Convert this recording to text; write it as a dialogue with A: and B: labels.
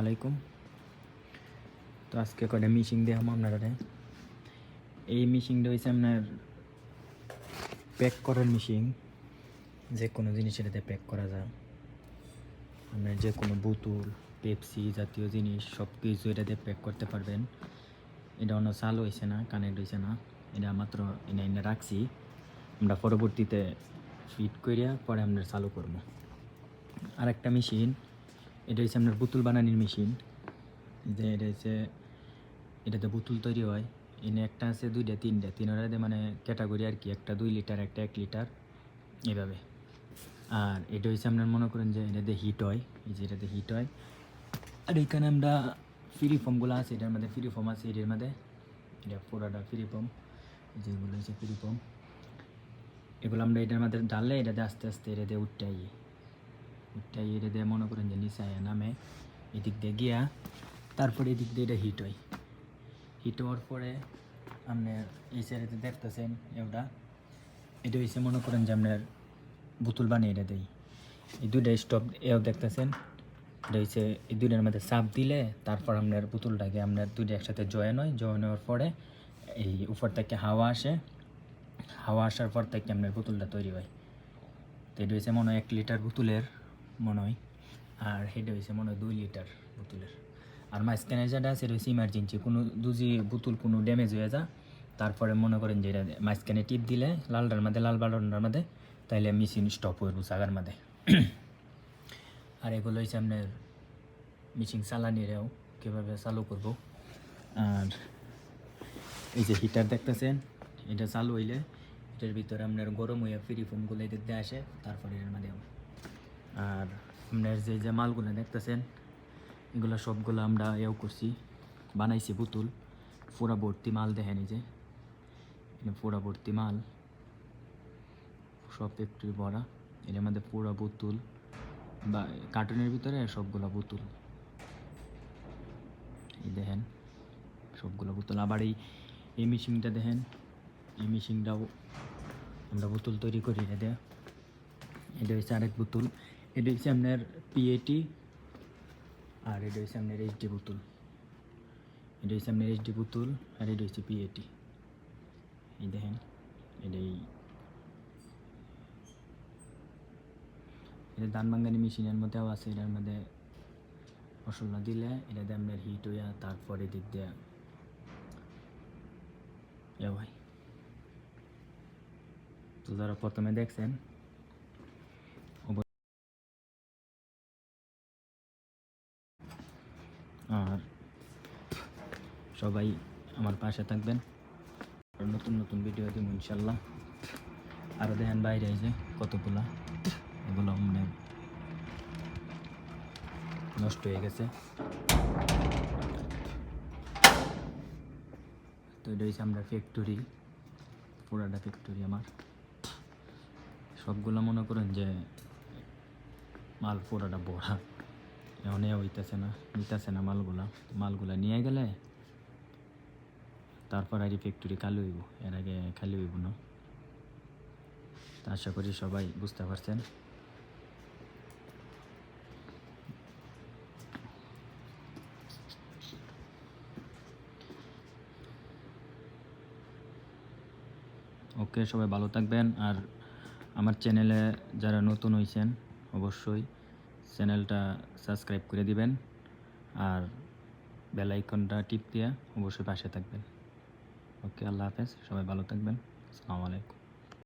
A: আলাইকুম। তো আজকে কয়টা মিশিং দেখাম আপনারা এই মিশিংটা হয়েছে আপনার প্যাক করার মিশিং যে কোনো জিনিস এটাতে প্যাক করা যায়। আপনার যে কোনো বোতল পেপসি জাতীয় জিনিস সব কিছু এটাতে প্যাক করতে পারবেন। এটা অন্য চালু হয়েছে না কানেক্ট হয়েছে না। এটা মাত্র এনে এনে রাখছি। আমরা পরবর্তীতে ফিট করিয়া পরে আমরা চালু করব। আর একটা মেশিন এটা হচ্ছে আপনার বোতল বানানির মেশিন। যে এটা হচ্ছে এটাতে বোতল তৈরি হয়। এনে একটা আছে দুইটা, তিনটা। তিনটাতে মানে ক্যাটাগরি আর কি, একটা দুই লিটার, একটা এক লিটার, এভাবে। আর এটা হচ্ছে আপনার মনে করেন যে এটাতে হিট হয়। এই যে এটাতে হিট হয়। আর এখানে আমরা ফ্রি ফর্মগুলো আছে, এটার মধ্যে ফ্রি ফর্ম আছে, এটার মধ্যে। এটা পুরোটা ফ্রি ফর্ম যেগুলো হচ্ছে ফ্রি ফর্ম এগুলো আমরা এটার মধ্যে ডাললে এটাতে আস্তে আস্তে এটাতে উঠতে উঠতে এটা দিয়ে, মনে করেন যে নিচে নামে, এদিক দিয়ে গিয়া, তারপরে এদিক দিয়ে এটা হিট হয়। হিট হওয়ার পরে আপনার এই সাইডে দেখতেছেন এটা এটা হচ্ছে মনে করেন যে আপনার বোতল বানিয়ে এটা দেই। এই দুইটা স্টপ এও দেখতেছেন, এটা হচ্ছে এই দুইটার মধ্যে চাপ দিলে তারপর আপনার বোতলটাকে আপনার দুইটা একসাথে জয়েন হয়। জয়েন হওয়ার পরে এই উপর থেকে হাওয়া আসে। হাওয়া আসার পর থেকে আপনার বোতলটা তৈরি হয়। তো এটা হচ্ছে মনে হয় এক লিটার বোতলের মনে হয়। আর সেটা হয়েছে মনে হয় দুই লিটার বোতলের। আর মাঝখানে যেটা আছে হচ্ছে ইমার্জেন্সি কোনো দুজি বোতল কোনো ড্যামেজ হয়ে যা, তারপরে মনে করেন যে এটা মাঝখানে টিপ দিলে লালটার মধ্যে, লাল বালটার মধ্যে, তাইলে মেশিন স্টপ হয়ে জাগার মধ্যে। আর এগুলো হচ্ছে আপনার মেশিন চালানিরাও কীভাবে চালু করব। আর এই যে হিটার দেখতেছেন, এটা চালু হইলে এটার ভিতরে আপনার গরম হয়ে ফ্রি ফোনগুলো এদিক দিয়ে আসে, তারপরে এর মধ্যে আর আপনার যে যে মালগুলো দেখতেছেন, এগুলো সবগুলো আমরা এও করছি। বানাইছি পুতুল, পুরা ভর্তি মাল দেখেন যে। পুরা ভর্তি মাল, সব একটু ভরা। এর মধ্যে পুরা বোতল বা কার্টুনের ভিতরে সবগুলো বোতল এই দেখেন, সবগুলো বোতল আবার এই এই মেশিনটা দেখেন, এই মেশিনটাও আমরা বোতল তৈরি করি এটা এটা হচ্ছে আরেক বোতল এটা হচ্ছে আপনার পিএটি আর এটা হচ্ছে আপনার এইচডি বোতল। এটা হচ্ছে আপনার এইচডি বোতল আর এটা হচ্ছে পিএটি এই দেখেন, এটাই। এটা ধান বাঙ্গানি মেশিনের মধ্যেও আছে, এটার মধ্যে মশলা দিলে এটাতে আপনার হিট হইয়া তারপরে দিক দিয়ে। ভাই। তো যারা প্রথমে দেখছেন আর সবাই আমার পাশে থাকবেন। আর নতুন নতুন ভিডিও দিব ইনশাল্লাহ। আরও দেখেন বাইরে যে কতগুলা, এগুলো মানে নষ্ট হয়ে গেছে। তো এটা হচ্ছে আমরা ফ্যাক্টরি পুরাটা ফ্যাক্টরি আমার। সবগুলো মনে করেন যে মাল পুরাটা বড়া এখন হইতেছে না, নিতেছে না মালগুলা। মালগুলা নিয়ে গেলে তারপর আর ফ্যাক্টরি খালি হইব, এর আগে খালি হইব না। তা আশা করি সবাই বুঝতে পারছেন। ওকে সবাই ভালো থাকবেন, আর আমার চ্যানেলে যারা নতুন হয়েছেন অবশ্যই চ্যানেলটা সাবস্ক্রাইব করে দিবেন আর বেল আইকনটা টিপ দিয়ে অবশ্যই পাশে থাকবেন। ওকে, আল্লাহ হাফেজ, সবাই ভালো থাকবেন। আসসালামু আলাইকুম।